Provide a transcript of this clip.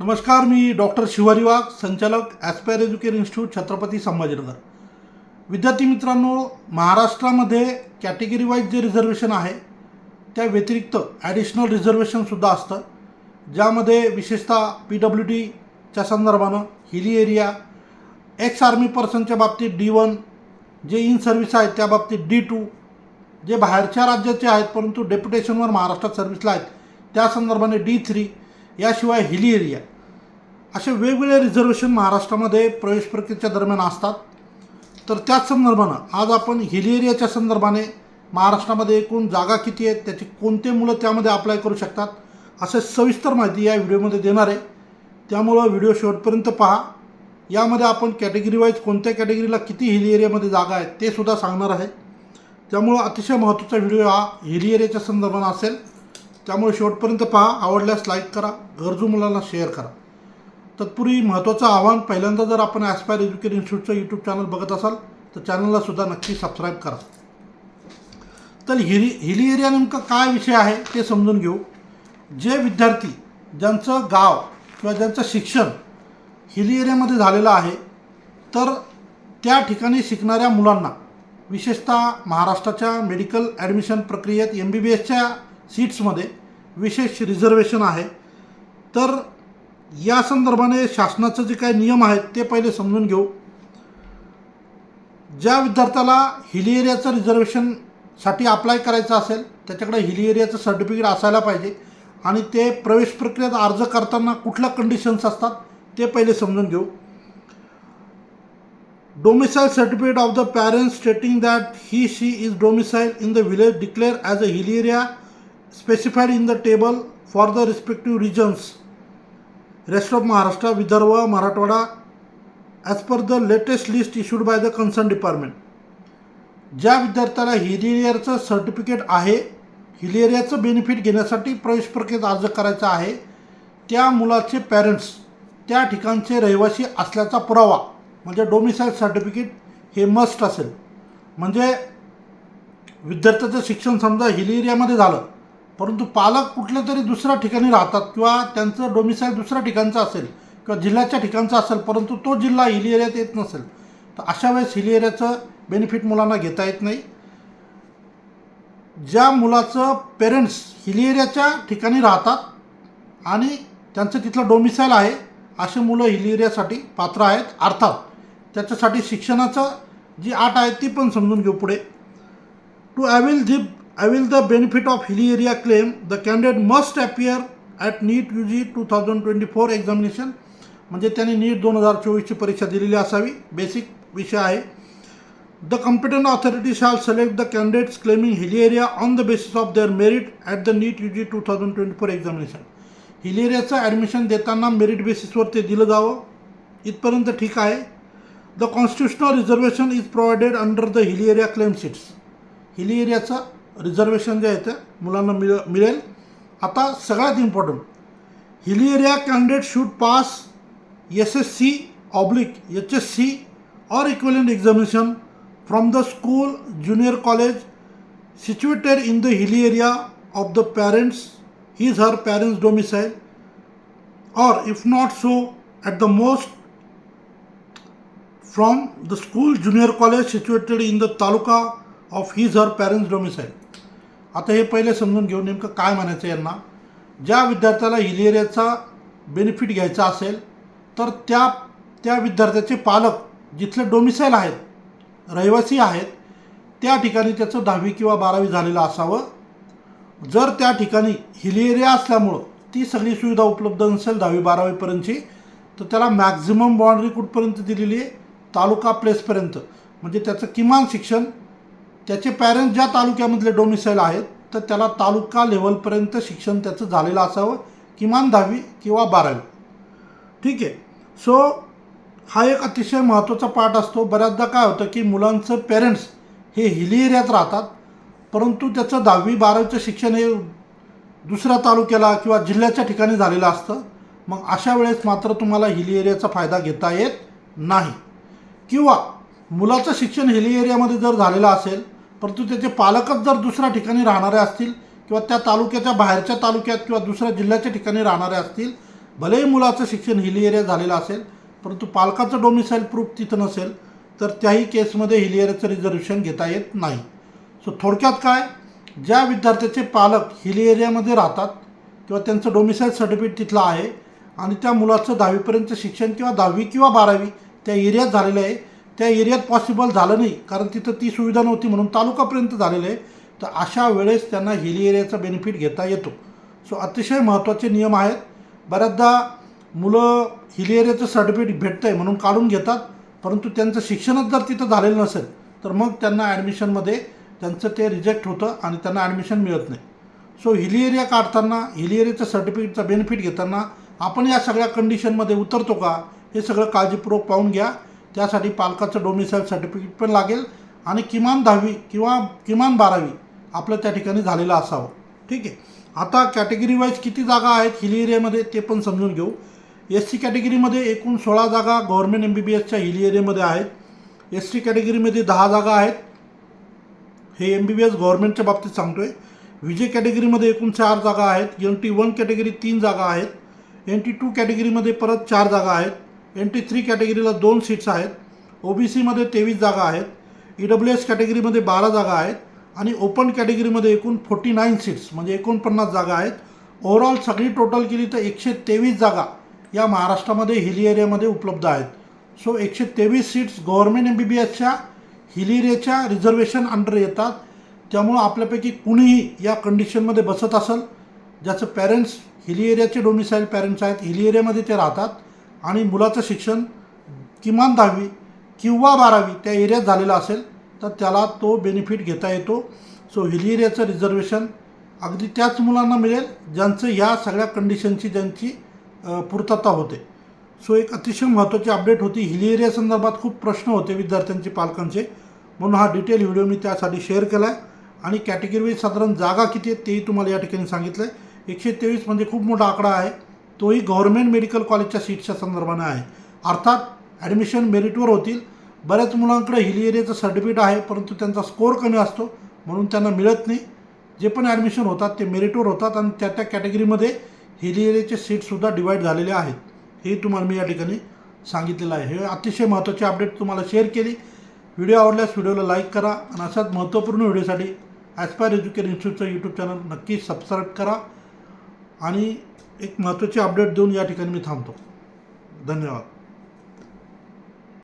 नमस्कार मी डॉक्टर शिवारी वाघ संचालक Aspire Education Institute Chhatrapati Sambhajinagar. विद्यार्थी मित्रांनो महाराष्ट्रामध्ये कॅटेगरी वाईज जे रिझर्वेशन आहे त्या व्यतिरिक्त ॲडिशनल रिझर्वेशनसुद्धा असतं. ज्यामध्ये विशेषतः पी डब्ल्यू डीच्या संदर्भानं हिली एरिया एक्स आर्मी पर्सनच्या बाबतीत डी वन जे इन सर्व्हिस आहेत त्या बाबतीत डी टू जे बाहेरच्या राज्याचे आहेत परंतु डेप्युटेशनवर महाराष्ट्रात सर्व्हिसला आहेत त्या संदर्भाने डी थ्री याशिवाय हिली एरिया. असे वेगवेगळे रिझर्वेशन महाराष्ट्रामध्ये प्रवेश प्रक्रियेच्या दरम्यान असतात. तर त्याच संदर्भानं आज आपण हिली एरियाच्या संदर्भाने महाराष्ट्रामध्ये एकूण जागा किती आहेत त्याची कोणते मुलं त्यामध्ये अप्लाय करू शकतात असे सविस्तर माहिती या व्हिडिओमध्ये देणार आहे. त्यामुळं व्हिडिओ शेवटपर्यंत पहा. यामध्ये आपण कॅटेगरी वाईज कोणत्या कॅटेगरीला किती हिली एरियामध्ये जागा आहेत ते सुद्धा सांगणार आहे. त्यामुळं अतिशय महत्त्वाचा व्हिडिओ हा हिली एरियाच्या संदर्भानं असेल. त्यामुळे शेवटपर्यंत पहा आवडल्यास लाईक करा गरजू मुलांना शेअर करा. तत्पूर्वी महत्त्वाचं आव्हान पहिल्यांदा जर आपण ॲस्पायर एज्युकेशन इन्स्टिट्यूटचं यूट्यूब चॅनल बघत असाल तर चॅनलला सुद्धा नक्की सबस्क्राईब करा. तर हिली हिली एरिया नेमकं काय विषय आहे ते समजून घेऊ. जे विद्यार्थी ज्यांचं गाव किंवा ज्यांचं शिक्षण हिली एरियामध्ये झालेलं आहे तर त्या ठिकाणी शिकणाऱ्या मुलांना विशेषतः महाराष्ट्राच्या मेडिकल ॲडमिशन प्रक्रियेत एम बी बी एसच्या सीट्समध्ये विशेष रिझर्वेशन आहे. तर या संदर्भाने शासनाचं जे काही नियम आहेत ते पहिले समजून घेऊ. ज्या विद्यार्थ्याला हिली एरियाचं रिझर्वेशनसाठी अप्लाय करायचं असेल त्याच्याकडे हिली एरियाचं सर्टिफिकेट असायला पाहिजे आणि ते प्रवेश प्रक्रियेत अर्ज करताना कुठल्या कंडिशन्स असतात ते पहिले समजून घेऊ. domicile certificate of the parents stating that he she is domiciled in the village declared as a hill area specified in the table for the respective regions. Rest of maharashtra vidarbha marathwada as per the latest list issued by the concern department. ज्या विद्यार्थ्याला हिलेरियाचं certificate आहे hill एरियाचं benefit घेण्यासाठी प्रवेश प्रक्रियेत अर्ज करायचा आहे त्या मुलाचे पॅरेंट्स त्या ठिकाणचे रहिवासी असल्याचा पुरावा म्हणजे डोमिसाईल सर्टिफिकेट हे मस्ट असेल. म्हणजे विद्यार्थ्याचं शिक्षण समजा हिल एरियामध्ये झालं परंतु पालक कुठल्या तरी दुसऱ्या ठिकाणी राहतात किंवा त्यांचं डोमिसाईल दुसऱ्या ठिकाणचं असेल किंवा जिल्ह्याच्या ठिकाणचा असेल परंतु तो जिल्हा हिल एरियात येत नसेल तर अशा वेळेस हिल एरियाचं बेनिफिट मुलांना घेता येत नाही. ज्या मुलाचं पेरेंट्स हिल एरियाच्या ठिकाणी राहतात आणि त्यांचं तिथलं डोमिसाईल आहे असे मुलं हिल एरियासाठी पात्र आहेत अर्थात त्याच्यासाठी शिक्षणाचं जी आट आहे ती पण समजून घेऊ पुढे. To avail the avail the benefit of hilly area claim the candidate must appear at NEET U G two thousand twenty four examination म्हणजे त्याने नीट दोन हजार चोवीसची परीक्षा दिलेली असावी. बेसिक विषय आहे. The competent authority shall select the candidates claiming hilly area on the basis of their merit at the NEET U G two thousand twenty four examination hill एरियाचं admission देताना मेरिट बेसिसवर ते दिलं जावं. इथपर्यंत ठीक आहे. The constitutional reservation is provided under the hilly area claim seats hilly एरियाचं reservation जे आहे ते मुलांना मिळ मिळेल. आता सगळ्यात important hilly area candidate should pass S S C oblique H S C or equivalent examination from the school junior college situated in the hilly area of the parents is her parents domicile or if not so at the most from the school junior college situated in the taluka of his her parents domicile आता हे पहिले समजून घेऊ नेमकं काय म्हणायचं यांना. ज्या विद्यार्थ्याला हिल एरियाचा बेनिफिट घ्यायचा असेल तर त्या त्या विद्यार्थ्याचे पालक जिथले डोमिसाईल आहेत रहिवासी आहेत त्या ठिकाणी त्याचं दहावी किंवा बारावी झालेलं असावं. जर त्या ठिकाणी हिलेरिया एरिया असल्यामुळं ती सगळी सुविधा उपलब्ध नसेल दहावी बारावीपर्यंतची तर त्याला मॅक्झिमम बाउंड्री कुठपर्यंत दिलेली आहे? तालुका प्लेसपर्यंत म्हणजे त्याचं किमान शिक्षण त्याचे पॅरेंट्स ज्या तालुक्यामधले डोमिसाईल आहेत तर त्याला तालुका लेवलपर्यंत शिक्षण त्याचं झालेलं असावं किमान दहावी किंवा बारावी. ठीक आहे? सो हा एक अतिशय महत्त्वाचा पार्ट असतो. बऱ्याचदा काय होतं की मुलांचं पेरेंट्स हे हिली एरियात राहतात परंतु त्याचं दहावी बारावीचं शिक्षण हे दुसऱ्या तालुक्याला किंवा जिल्ह्याच्या ठिकाणी झालेलं असतं. मग अशा वेळेस मात्र तुम्हाला हिली एरियाचा फायदा घेता येत नाही. किंवा मुलाचं शिक्षण हिली एरियामध्ये जर झालेलं असेल परंतु त्याचे पालकच जर दुसऱ्या ठिकाणी राहणारे असतील किंवा त्या तालुक्याच्या बाहेरच्या तालुक्यात किंवा दुसऱ्या जिल्ह्याच्या ठिकाणी राहणारे असतील भलेही मुलाचं शिक्षण हिली एरिया झालेलं असेल परंतु पालकाचं डोमिसाईल प्रूफ तिथं नसेल तर त्याही केसमध्ये हिली एरियाचं रिझर्वेशन घेता येत नाही. सो थोडक्यात काय? ज्या विद्यार्थ्याचे पालक हिली एरियामध्ये राहतात किंवा त्यांचं डोमिसाईल सर्टिफिकेट तिथलं आहे आणि त्या मुलाचं दहावीपर्यंत शिक्षण किंवा दहावी किंवा बारावी त्या एरियात झालेलं आहे त्या एरियात पॉसिबल झालं नाही. कारण तिथं ती सुविधा नव्हती म्हणून तालुकापर्यंत झालेलं आहे. तर अशा वेळेस त्यांना हिली एरियाचा बेनिफिट घेता येतो. सो अतिशय महत्त्वाचे नियम आहेत. बऱ्याचदा मुलं हिली एरियाचं सर्टिफिकेट भेटतं आहे म्हणून काढून घेतात. परंतु त्यांचं शिक्षणच जर तिथं झालेलं नसेल तर मग त्यांना ॲडमिशनमध्ये त्यांचं ते रिजेक्ट होतं आणि त्यांना ॲडमिशन मिळत नाही. सो हिली एरिया काढताना हिली एरियाचं सर्टिफिकेटचा बेनिफिट घेताना आपण या सगळ्या कंडिशनमध्ये उतरतो का? हे सगळं काळजीपूर्वक पाहून घ्या. त्यासाठी पालकाचं डोमिसाईल सर्टिफिकेट पण लागेल आणि किमान दहावी किंवा किमान बारावी आपलं त्या ठिकाणी झालेलं असावं. ठीक आहे? आता कॅटेगरी वाईज किती जागा आहेत हिली एरियामध्ये ते पण समजून घेऊ. एस सी कॅटेगरीमध्ये एकूण सोळा जागा गव्हर्मेंट एम बी बी एसच्या हिली एरियामध्ये आहेत. एस टी कॅटेगरीमध्ये दहा जागा आहेत. हे एम बी बी एस गव्हर्नमेंटच्या बाबतीत सांगतो आहे विजय कॅटेगरीमध्ये एकूण चार जागा आहेत. एन टी वन कॅटेगरी तीन जागा आहेत. एन टी टू कॅटेगरीमध्ये परत चार जागा आहेत. एन टी थ्री कॅटेगरीला दोन सीट्स आहेत. ओ बी सीमध्ये तेवीस जागा आहेत. ई डब्ल्यू एस कॅटेगरीमध्ये बारा जागा आहेत. आणि ओपन कॅटेगरीमध्ये एकूण फोर्टी नाईन सीट्स म्हणजे एकोणपन्नास जागा आहेत. ओव्हरऑल सगळी टोटल केली तर एकशे तेवीस जागा या महाराष्ट्रामध्ये हिली एरियामध्ये उपलब्ध आहेत. सो एकशे तेवीस seats government M B B एसच्या हिली एरियाच्या रिझर्वेशन अंडर येतात. त्यामुळं आपल्यापैकी कुणीही या कंडिशनमध्ये बसत असेल ज्याचं पॅरेंट्स हिली एरियाचे डोमिसाईल पॅरेंट्स आहेत हिली एरियामध्ये ते राहतात. आणि मुलाचं शिक्षण किमान दहावी किंवा बारावी त्या एरियात झालेलं असेल तर त्याला तो बेनिफिट घेता येतो. सो हिल एरियाचं रिझर्वेशन अगदी त्याच मुलांना मिळेल ज्यांचं ह्या सगळ्या कंडिशनची ज्यांची पूर्तता होते. सो एक अतिशय महत्त्वाची अपडेट होती. हिल एरिया संदर्भात खूप प्रश्न होते विद्यार्थ्यांचे पालकांचे. म्हणून हा डिटेल व्हिडिओ मी त्यासाठी शेअर केला आहे आणि कॅटेगरी साधारण जागा किती आहेत तेही तुम्हाला या ठिकाणी सांगितलं आहे एकशे तेवीस म्हणजे खूप मोठा आकडा आहे. तोही गव्हर्मेंट मेडिकल कॉलेजच्या सीटच्या संदर्भाने आहे. अर्थात ॲडमिशन मेरिटवर होतील. बऱ्याच मुलांकडे हिली एरियाचं सर्टिफिकेट आहे परंतु त्यांचा स्कोअर कमी असतो म्हणून त्यांना मिळत नाही. जे पण ॲडमिशन होतात ते मेरिटवर होतात आणि त्या त्या कॅटेगरीमध्ये हिली एरियाचे सीटसुद्धा डिवाईड झालेले आहेत. हे तुम्हाला मी या ठिकाणी सांगितलेलं आहे. हे अतिशय महत्त्वाचे अपडेट तुम्हाला शेअर केली. व्हिडिओ आवडल्यास व्हिडिओला लाईक करा आणि अशाच महत्त्वपूर्ण व्हिडिओसाठी ॲस्पायर एज्युकेशन इन्स्टिट्यूटचं यूट्यूब चॅनल नक्की सबस्क्राईब करा. आणि एक महत्त्वाची अपडेट देऊन या ठिकाणी मी थांबतो. धन्यवाद.